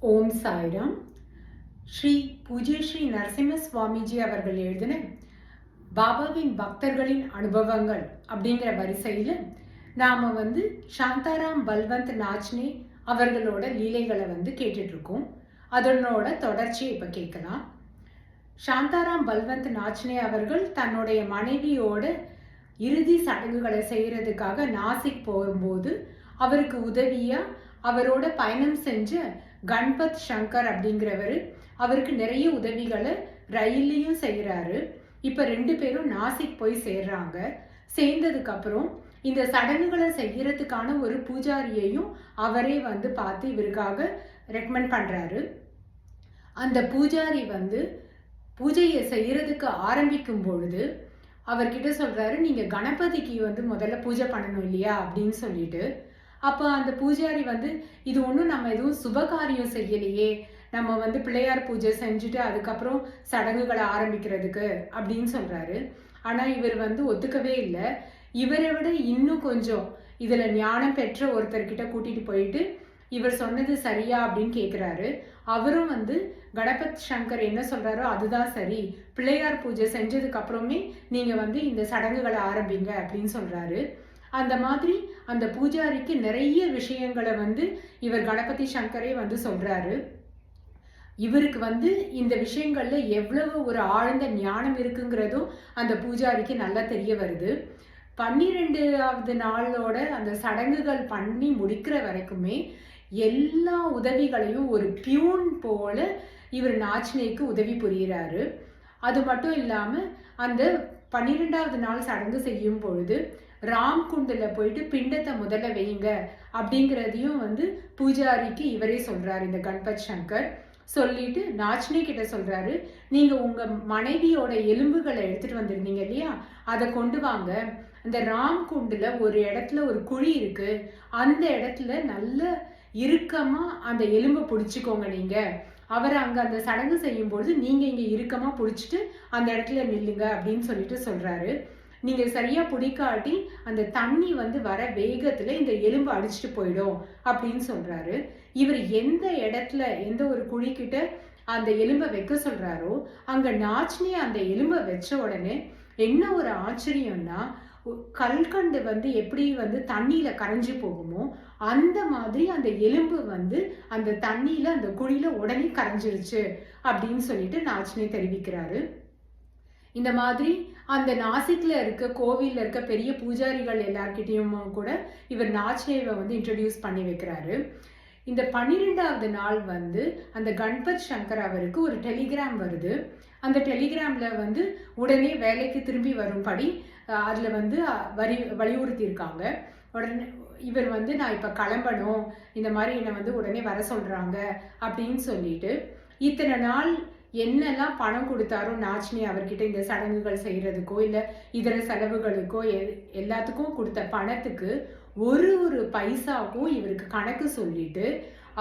ஓம் சாய்ராம். ஸ்ரீ பூஜ்ய ஸ்ரீ நரசிம்ம சுவாமிஜி அவர்கள் எழுதின பாபாவின் பக்தர்களின் அனுபவங்கள் அப்படிங்கிற வரிசையில் நாம் வந்து சாந்தாராம் பல்வந்த் நாச்னே அவர்களோட லீலைகளை வந்து கேட்டுட்ருக்கோம். அதனோட தொடர்ச்சியை இப்போ கேட்கலாம். சாந்தாராம் பல்வந்த் நாச்னே அவர்கள் தன்னுடைய மனைவியோட இறுதி சடங்குகளை செய்கிறதுக்காக நாசிக் போகும்போது அவருக்கு உதவியாக அவரோட பயணம் செஞ்ச கண்பத் சங்கர் அப்படிங்கிறவர் அவருக்கு நிறைய உதவிகளை ரயில்லையும் செய்கிறாரு இப்போ ரெண்டு பேரும் நாசிக் போய் சேர்றாங்க. சேர்ந்ததுக்கப்புறம் இந்த சடங்குகளை செய்யறதுக்கான ஒரு பூஜாரியையும் அவரே வந்து பார்த்து இவருக்காக ரெக்கமெண்ட் பண்ணுறாரு அந்த பூஜாரி வந்து பூஜையை செய்யறதுக்கு ஆரம்பிக்கும் பொழுது அவர்கிட்ட சொல்கிறாரு நீங்கள் கணபதிக்கு வந்து முதல்ல பூஜை பண்ணணும் இல்லையா? அப்படின்னு சொல்லிட்டு. அப்போ அந்த பூஜாரி வந்து இது ஒன்றும் நம்ம எதுவும் சுபகாரியம் செய்யலையே. நம்ம வந்து பிள்ளையார் பூஜை செஞ்சுட்டு அதுக்கப்புறம் சடங்குகளை ஆரம்பிக்கிறதுக்கு அப்படின்னு சொல்கிறாரு ஆனால் இவர் வந்து ஒத்துக்கவே இல்லை. இவரை விட இன்னும் கொஞ்சம் இதில் ஞானம் பெற்ற ஒருத்தர்கிட்ட கூட்டிகிட்டு போயிட்டு இவர் சொன்னது சரியா அப்படின்னு கேட்குறாரு அவரும் வந்து கணபத் சங்கர் என்ன சொல்கிறாரோ அதுதான் சரி. பிள்ளையார் பூஜை செஞ்சதுக்கு அப்புறமே வந்து இந்த சடங்குகளை ஆரம்பிங்க அப்படின்னு சொல்கிறாரு அந்த மாதிரி அந்த பூஜாரிக்கு நிறைய விஷயங்களை வந்து இவர் கணபதி சங்கரே வந்து சொல்றாரு. இவருக்கு வந்து இந்த விஷயங்கள்ல எவ்வளவு ஒரு ஆழ்ந்த ஞானம் இருக்குங்கிறதும் அந்த பூஜாரிக்கு நல்லா தெரிய வருது. பன்னிரெண்டாவது நாளோட அந்த சடங்குகள் பண்ணி முடிக்கிற வரைக்குமே எல்லா உதவிகளையும் ஒரு பியூன் போல இவர் நாச்சினைக்கு உதவி புரிகிறாரு அது மட்டும் இல்லாமல் அந்த பன்னிரெண்டாவது நாள் சடங்கு செய்யும் பொழுது ராம்குண்டில் போயிட்டு பிண்டத்தை முதல்ல வையுங்க அப்படிங்கிறதையும் வந்து பூஜாரிக்கு இவரே சொல்கிறார் இந்த கண்பத் சங்கர். சொல்லிட்டு நாச்சினி கிட்ட சொல்கிறாரு நீங்கள் உங்கள் மனைவியோட எலும்புகளை எடுத்துகிட்டு வந்திருந்தீங்க இல்லையா? அதை கொண்டு வாங்க. அந்த ராம்குண்டுல ஒரு இடத்துல ஒரு குழி இருக்குது அந்த இடத்துல நல்ல இறுக்கமாக அந்த எலும்பை பிடிச்சிக்கோங்க நீங்கள் அவர் அங்கே அந்த சடங்கு செய்யும்பொழுது நீங்கள் இங்கே இறுக்கமாக பிடிச்சிட்டு அந்த இடத்துல நில்லுங்க அப்படின்னு சொல்லிட்டு சொல்கிறாரு நீங்கள் சரியாக பிடிக்காட்டி அந்த தண்ணி வந்து வர வேகத்தில் இந்த எலும்பு அடிச்சுட்டு போயிடும் அப்படின்னு சொல்கிறாரு இவர் எந்த இடத்துல எந்த ஒரு குழிக்கிட்ட அந்த எலும்பை வைக்க சொல்கிறாரோ அங்கே நாச்சினி அந்த எலும்பை வச்ச உடனே என்ன ஒரு ஆச்சரியம்னா கல்கண்டு வந்து எப்படி வந்து தண்ணியில் கரைஞ்சி போகுமோ அந்த மாதிரி அந்த எலும்பு வந்து அந்த தண்ணியில் அந்த குழியில் உடனே கரைஞ்சிருச்சு அப்படின்னு சொல்லிட்டு நாச்சினி தெரிவிக்கிறாரு. இந்த மாதிரி அந்த நாசிக்ல இருக்க கோவிலில் இருக்க பெரிய பூஜாரிகள் எல்லார்கிட்டையும் கூட இவர் நாச்சினேவை வந்து இன்ட்ரடியூஸ் பண்ணி வைக்கிறாரு. இந்த பன்னிரெண்டாவது நாள் வந்து அந்த கண்பத் சங்கர் அவருக்கு ஒரு டெலிகிராம் வருது. அந்த டெலிகிராம்ல வந்து உடனே வேலைக்கு திரும்பி வரும்படி அதில் வந்து வரி வலியுறுத்தியிருக்காங்க. உடனே இவர் வந்து நான் இப்போ கிளம்பணும். இந்த மாதிரி என்னை வந்து உடனே வர சொல்கிறாங்க அப்படின்னு சொல்லிட்டு இத்தனை நாள் என்னெல்லாம் பணம் கொடுத்தாரோ நாச்சினி அவர்கிட்ட இந்த சடங்குகள் செய்கிறதுக்கோ இல்லை இதர செலவுகளுக்கோ எல்லாத்துக்கும் கொடுத்த பணத்துக்கு ஒரு ஒரு பைசாவுக்கும் இவருக்கு கணக்கு சொல்லிட்டு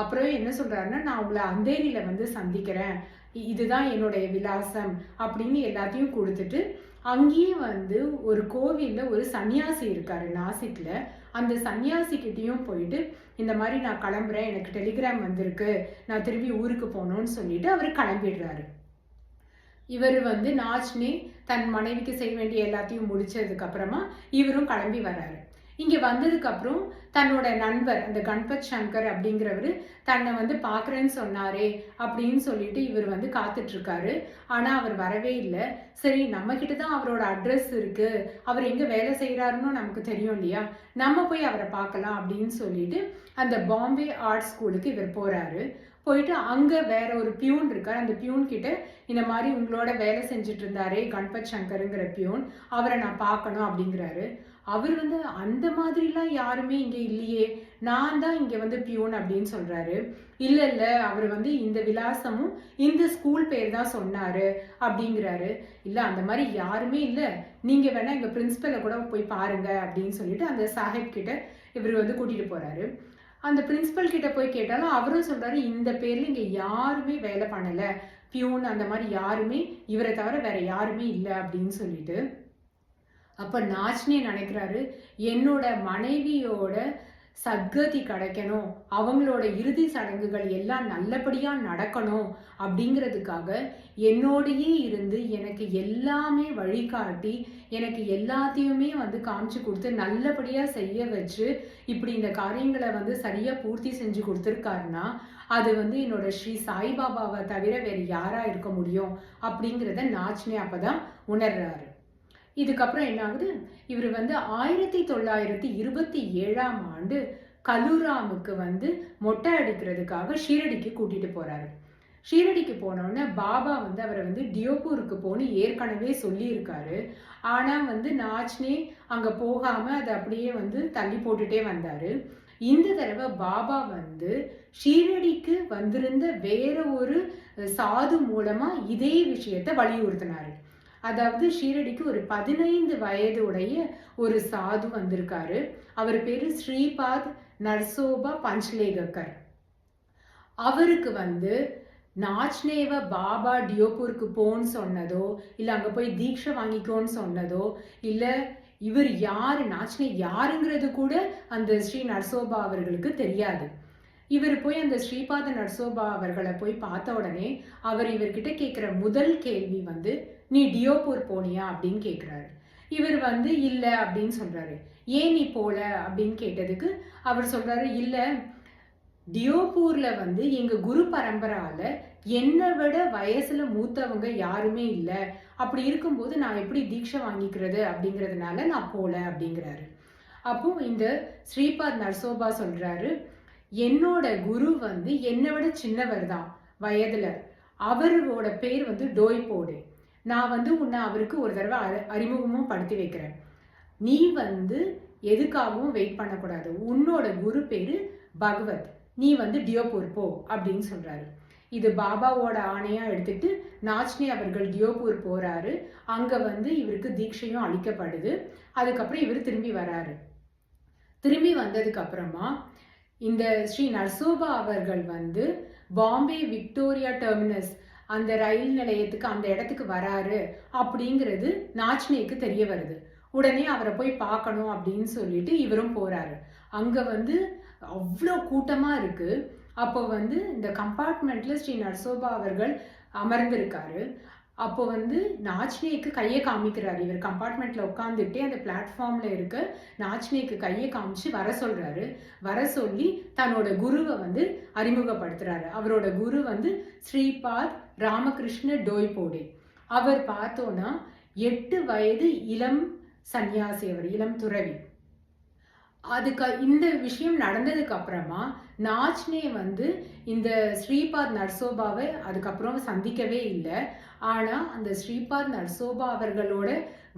அப்புறம் என்ன சொல்கிறாருன்னா நான் உங்களை அந்தேரியில் வந்து சந்திக்கிறேன். இதுதான் என்னுடைய விலாசம். அப்படின்னு எல்லாத்தையும் கொடுத்துட்டு அங்கேயே வந்து ஒரு கோவிலில் ஒரு சன்னியாசி இருக்கார் நாசிக்கில் அந்த சன்னியாசிக்கிட்டேயும் போயிட்டு இந்த மாதிரி நான் கிளம்புறேன் எனக்கு டெலிகிராம் வந்திருக்கு. நான் திரும்பி ஊருக்கு போகணும்னு சொல்லிட்டு அவர் கிளம்பிடுறாரு. இவர் வந்து நாச்னே தன் மனைவிக்கு செய்ய வேண்டிய எல்லாத்தையும் முடிச்சதுக்கு அப்புறமா இவரும் கிளம்பி வர்றாரு. இங்கே வந்ததுக்கப்புறம் தன்னோட நண்பர் அந்த கண்பத் சங்கர் அப்படிங்கிறவர் தன்னை வந்து பார்க்குறேன்னு சொன்னாரே அப்படின்னு சொல்லிட்டு இவர் வந்து காத்துட்ருக்காரு. ஆனால் அவர் வரவே இல்லை. சரி நம்மக்கிட்ட தான் அவரோட அட்ரஸ் இருக்குது அவர் எங்கே வேலை செய்கிறாருன்னு நமக்கு தெரியும் இல்லையா? நம்ம போய் அவரை பார்க்கலாம் அப்படின்னு சொல்லிட்டு அந்த பாம்பே ஆர்ட் ஸ்கூலுக்கு இவர் போகிறாரு போயிட்டு அங்கே வேற ஒரு பியூன் இருக்கார். அந்த பியூன் கிட்ட இந்த மாதிரி உங்களோட வேலை செஞ்சுட்டு இருந்தாரே கண்பத் சங்கருங்கிற பியூன். அவரை நான் பார்க்கணும் அப்படிங்கிறாரு. அவர் வந்து அந்த மாதிரிலாம் யாருமே இங்கே இல்லையே. நான் தான் இங்கே வந்து பியூன் அப்படின்னு சொல்கிறாரு இல்லை இல்லை அவர் வந்து இந்த விலாசமும் இந்த ஸ்கூல் பேர் தான் சொன்னார் அப்படிங்கிறாரு. இல்லை அந்த மாதிரி யாருமே இல்லை. நீங்கள் வேணால் எங்கள் பிரின்ஸிபலை கூட போய் பாருங்க அப்படின்னு சொல்லிட்டு அந்த சாஹிப் கிட்ட இவர் வந்து கூட்டிகிட்டு போகிறாரு அந்த பிரின்ஸிபல் கிட்ட போய் கேட்டாலும் அவரும் சொல்கிறாரு இந்த பேரில் இங்கே யாருமே வேலை பண்ணலை. பியூன் அந்த மாதிரி யாருமே இவரை தவிர வேற யாருமே இல்லை அப்படின்னு சொல்லிட்டு. அப்போ நாச்னே நினைக்கிறாரு என்னோட மனைவியோட சத்கதி கிடைக்கணும் அவங்களோட இறுதி சடங்குகள் எல்லாம் நல்லபடியாக நடக்கணும் அப்படிங்கிறதுக்காக என்னோடையே இருந்து எனக்கு எல்லாமே வழிகாட்டி எனக்கு எல்லாத்தையுமே வந்து காமிச்சு கொடுத்து நல்லபடியாக செய்ய வச்சு இப்படி இந்த காரியங்களை வந்து சரியாக பூர்த்தி செஞ்சு கொடுத்துருக்காருன்னா அது வந்து என்னோட ஸ்ரீ சாய்பாபாவை தவிர வேறு யாராக இருக்க முடியும்? அப்படிங்கிறத நாச்சினே அப்போ தான் உணர்றாரு. இதுக்கப்புறம் என்ன ஆகுது இவர் வந்து ஆயிரத்தி தொள்ளாயிரத்தி இருபத்தி ஏழாம் ஆண்டு கலூராமுக்கு வந்து மொட்டை அடிக்கிறதுக்காக ஷீரடிக்கு கூட்டிட்டு போறாரு. ஷீரடிக்கு போனோடனே பாபா வந்து அவரை வந்து டியோபூருக்கு போன்னு ஏற்கனவே சொல்லியிருக்காரு. ஆனால் வந்து நாச்னே அங்கே போகாம அதை அப்படியே வந்து தள்ளி போட்டுட்டே வந்தாரு. இந்த தடவை பாபா வந்து ஷீரடிக்கு வந்திருந்த வேற ஒரு சாது மூலமா இதே விஷயத்த வலியுறுத்தினாரு. அதாவது ஷீரடிக்கு ஒரு பதினைந்து வயது உடைய ஒரு சாது வந்திருக்காரு. அவர் பேரு ஸ்ரீபாத் நர்சோபா பஞ்ச்லேகக்கர். அவருக்கு வந்து நாச்னேவ பாபா டியோப்பூருக்கு போன்னு சொன்னதோ இல்லை அங்கே போய் தீட்சை வாங்கிக்கோன்னு சொன்னதோ இல்லை இவர் யார் நாச்னே யாருங்கிறது கூட அந்த ஸ்ரீ நர்சோபா அவர்களுக்கு தெரியாது. இவர் போய் அந்த ஸ்ரீபாத நர்சோபா அவர்களை போய் பார்த்த உடனே அவர் இவர்கிட்ட கேட்குற முதல் கேள்வி வந்து நீ டியோப்பூர் போனியா அப்படின்னு கேட்குறாரு இவர் வந்து இல்லை அப்படின்னு சொல்கிறாரு ஏன் நீ போகல அப்படின்னு கேட்டதுக்கு அவர் சொல்கிறாரு இல்லை டியோப்பூரில் வந்து எங்கள் குரு பரம்பராவில் என்னை விட வயசில் மூத்தவங்க யாருமே இல்லை. அப்படி இருக்கும்போது நான் எப்படி தீட்சை வாங்கிக்கிறது அப்படிங்கிறதுனால நான் போகல அப்படிங்கிறாரு. அப்போ இந்த ஸ்ரீபாத் நர்சோபா சொல்கிறாரு என்னோட குரு வந்து என்னை விட சின்னவர் தான் வயதில். அவரோட பேர் வந்து டோய்போடு நான் வந்து உன்னை அவருக்கு ஒரு தடவை அறி அறிமுகமும் படுத்தி வைக்கிறேன். நீ வந்து எதுக்காகவும் வெயிட் பண்ணக்கூடாது. உன்னோட குரு பேரு பகவத். நீ வந்து டியோபூர் போ அப்படின்னு சொல்றாரு. இது பாபாவோட ஆணையா எடுத்துட்டு நாச்னே அவர்கள் டியோபூர் போறாரு. அங்க வந்து இவருக்கு தீட்சையும் அளிக்கப்படுது. அதுக்கப்புறம் இவர் திரும்பி வராரு. திரும்பி வந்ததுக்கு அப்புறமா இந்த ஸ்ரீ நர்சோபா அவர்கள் வந்து பாம்பே விக்டோரியா டெர்மினஸ் அந்த ரயில் நிலையத்துக்கு அந்த இடத்துக்கு வராரு அப்படிங்கிறது நாச்னேக்கு தெரிய வருது. உடனே அவரை போய் பார்க்கணும் அப்படின்னு சொல்லிட்டு இவரும் போறாரு. அங்க வந்து அவ்வளோ கூட்டமா இருக்கு. அப்போ வந்து இந்த கம்பார்ட்மெண்ட்ல ஸ்ரீ நர்சோபா அவர்கள் அமர்ந்திருக்காரு. அப்போ வந்து நாச்னேக்கு கையை காமிக்கிறாரு. இவர் கம்பார்ட்மெண்ட்ல உட்காந்துட்டே அந்த பிளாட்ஃபார்ம்ல இருக்க நாச்னேக்கு கையை காமிச்சு வர சொல்றாரு. வர சொல்லி தன்னோட குருவை வந்து அறிமுகப்படுத்துறாரு. அவரோட குரு வந்து ஸ்ரீபாத் ராமகிருஷ்ண டோய்போடே. அவர் பார்த்தோன்னா எட்டு வயது இளம் சன்னியாசி அவர் இளம் துறவி. அதுக்கு இந்த விஷயம் நடந்ததுக்கு அப்புறமா நாச்னே வந்து இந்த ஸ்ரீபாத் நர்சோபாவை அதுக்கப்புறம் சந்திக்கவே இல்லை. ஆனால் அந்த ஸ்ரீபாத் நர்சோபா அவர்களோட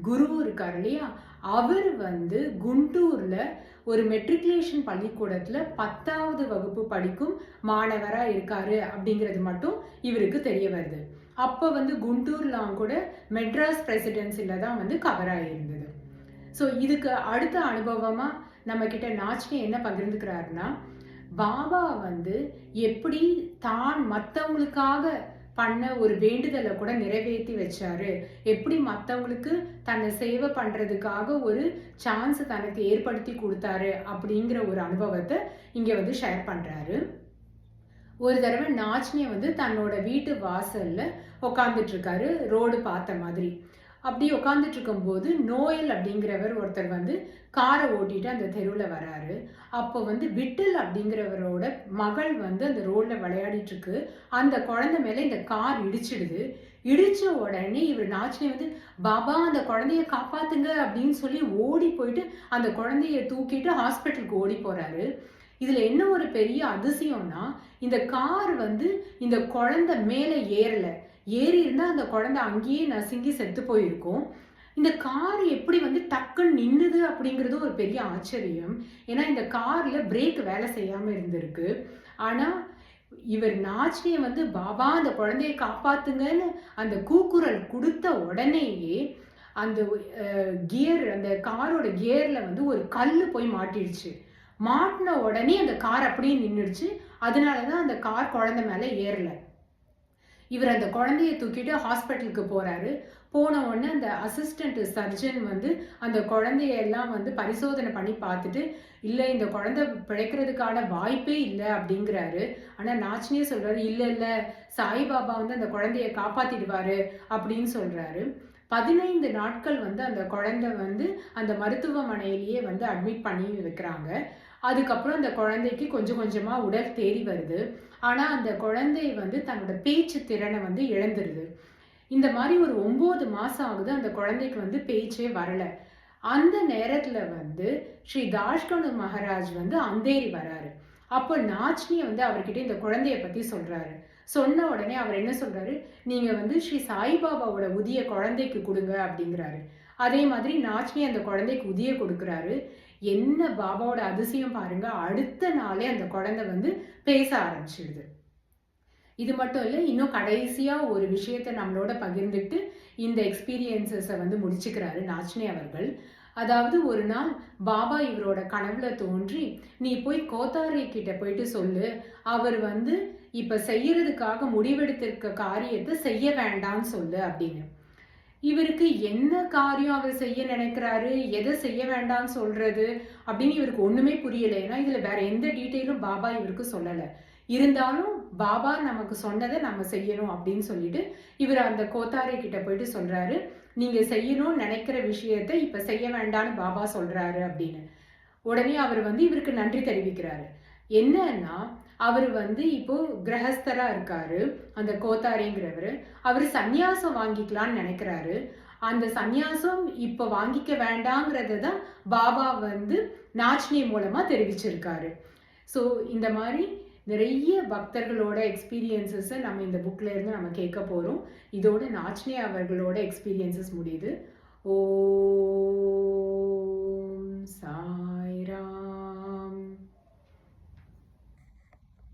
குரு இருக்கார் இல்லையா? அவர் வந்து குண்டூரில் ஒரு மெட்ரிகுலேஷன் பள்ளிக்கூடத்தில் பத்தாவது வகுப்பு படிக்கும் மாணவராக இருக்காரு அப்படிங்கிறது மட்டும் இவருக்கு தெரிய வருது. அப்போ வந்து குண்டூர்லாம் கூட மெட்ராஸ் பிரசிடென்சியில் தான் வந்து கவர் ஆகியிருந்தது ஸோ இதுக்கு அடுத்த அனுபவமாக நம்மக்கிட்ட நாச்சினி என்ன பகிர்ந்துக்கிறாருன்னா பாபா வந்து எப்படி தான் மற்றவங்களுக்காக பண்ண ஒரு வேண்டுதலை கூட நிறைவேற்றி வச்சாரு. எப்படி மற்றவங்களுக்கு தன்னை சேவை பண்ணுறதுக்காக ஒரு சான்ஸ் தனக்கு ஏற்படுத்தி கொடுத்தாரு அப்படிங்கிற ஒரு அனுபவத்தை இங்கே வந்து ஷேர் பண்ணுறாரு ஒரு தடவை நாச்சினிய வந்து தன்னோட வீட்டு வாசலில் உட்காந்துட்டு இருக்காரு ரோடு பார்த்த மாதிரி. அப்படி உட்காந்துட்டு இருக்கும்போது நோயல் அப்படிங்கிறவர் ஒருத்தர் வந்து காரை ஓட்டிட்டு அந்த தெருவில் வராரு. அப்போ வந்து விட்டில் அப்படிங்கிறவரோட மகள் வந்து அந்த ரோட்ல விளையாடிட்டு இருக்கு. அந்த குழந்தை மேலே இந்த கார் இடிச்சிடுது. இடிச்ச உடனே இவர் நாச்சினே வந்து பாபா அந்த குழந்தைய காப்பாத்துங்க அப்படின்னு சொல்லி ஓடி போயிட்டு அந்த குழந்தைய தூக்கிட்டு ஹாஸ்பிட்டலுக்கு ஓடி போறாரு. இதில் என்ன ஒரு பெரிய அதிசயம்னா இந்த கார் வந்து இந்த குழந்தை மேலே ஏறல. ஏறி இருந்தால் அந்த குழந்தை அங்கேயே நசுங்கி செத்து போயிருக்கும். இந்த கார் எப்படி வந்து டக்குன்னு நின்னுது அப்படிங்கிறது ஒரு பெரிய ஆச்சரியம். ஏன்னா இந்த காரில் பிரேக் வேலை செய்யாமல் இருந்திருக்கு. ஆனால் இவர் நாச்சியை வந்து பாபா அந்த குழந்தைய காப்பாத்துங்கன்னு அந்த கூக்குரல் கொடுத்த உடனேயே அந்த கியர் அந்த காரோட கியரில் வந்து ஒரு கல் போய் மாட்டிடுச்சு. மாட்டின உடனே அந்த கார் அப்படியே நின்றுடுச்சு அதனாலதான் அந்த கார் குழந்தை மேலே ஏறல. இவர் அந்த குழந்தைய தூக்கிட்டு ஹாஸ்பிட்டலுக்கு போறாரு. போன உடனே அந்த அசிஸ்டன்ட் சர்ஜன் வந்து அந்த குழந்தையெல்லாம் வந்து பரிசோதனை பண்ணி பார்த்துட்டு இல்லை இந்த குழந்தை பிழைக்கிறதுக்கான வாய்ப்பே இல்லை அப்படிங்கிறாரு. ஆனால் நாச்சினே சொல்கிறாரு இல்லை இல்லை சாய்பாபா வந்து அந்த குழந்தைய காப்பாற்றிடுவாரு அப்படின்னு சொல்கிறாரு பதினைந்து நாட்கள் வந்து அந்த குழந்தை வந்து அந்த மருத்துவமனையிலேயே வந்து அட்மிட் பண்ணி வைக்கிறாங்க. அதுக்கப்புறம் அந்த குழந்தைக்கு கொஞ்சம் கொஞ்சமாக உடல் தேறி வருது. ஆனால் அந்த குழந்தை வந்து தன்னோட பேச்சு திறனை வந்து இழந்துருது. இந்த மாதிரி ஒரு ஒம்பது மாதம் ஆகுது அந்த குழந்தைக்கு வந்து பேச்சே வரலை. அந்த நேரத்தில் வந்து ஸ்ரீ தாஷ்கணு மகாராஜ் வந்து அந்தேரி வராரு. அப்போ நாச்சினியை வந்து அவர்கிட்ட இந்த குழந்தைய பற்றி சொல்கிறாரு சொன்ன உடனே அவர் என்ன சொல்கிறாரு நீங்கள் வந்து ஸ்ரீ சாய்பாபாவோட உதிய குழந்தைக்கு கொடுங்க அப்படிங்கிறாரு. அதே மாதிரி நாச்சினி அந்த குழந்தைக்கு உதிய கொடுக்குறாரு. என்ன பாபாவோட அதிசயம் பாருங்க. அடுத்த நாளே அந்த குழந்தை வந்து பேச ஆரம்பிச்சிடுது. இது மட்டும் இல்லை இன்னும் கடைசியாக ஒரு விஷயத்தை நம்மளோட பகிர்ந்துட்டு இந்த எக்ஸ்பீரியன்சஸை வந்து முடிச்சுக்கிறாரு நாச்சினி அவர்கள். அதாவது ஒரு நாள் பாபா இவரோட கனவுல தோன்றி நீ போய் கோத்தாரி கிட்ட போயிட்டு சொல்லு. அவர் வந்து இப்ப செய்யறதுக்காக முடிவெடுத்திருக்க காரியத்தை செய்ய வேண்டாம்னு சொல்லு அப்படின்னு. இவருக்கு என்ன காரியம் அவர் செய்ய நினைக்கிறாரு எதை செய்ய வேண்டாம்னு சொல்றது அப்படின்னு இவருக்கு ஒண்ணுமே புரியல. ஏன்னா இதுல வேற எந்த டீட்டெயிலும் பாபா இவருக்கு சொல்லலை. இருந்தாலும் பாபா நமக்கு சொன்னதை நம்ம செய்யணும் அப்படின்னு சொல்லிட்டு இவர் அந்த கோத்தாரி கிட்ட போயிட்டு சொல்றாரு. நீங்க செய்யணும்னு நினைக்கிற விஷயத்த இப்ப செய்ய வேண்டாம்னு பாபா சொல்றாரு அப்படின்னு. உடனே அவர் வந்து இவருக்கு நன்றி தெரிவிக்கிறாரு. என்னன்னா அவர் வந்து இப்போ கிரகஸ்தரா இருக்காரு. அந்த கோத்தாரிங்கிறவர் அவர் சந்நியாசம் வாங்கிக்கலாம்னு நினைக்கிறாரு. அந்த சந்நியாசம் இப்போ வாங்கிக்க வேண்டாங்கிறத தான் பாபா வந்து நாச்சினி மூலமா தெரிவிச்சிருக்காரு. ஸோ இந்த மாதிரி நிறைய பக்தர்களோட எக்ஸ்பீரியன்சஸை நம்ம இந்த புக்கில் இருந்து நம்ம கேட்க போகிறோம் இதோட நாச்சினி அவர்களோட எக்ஸ்பீரியன்சஸ் முடியுது. ஓ சா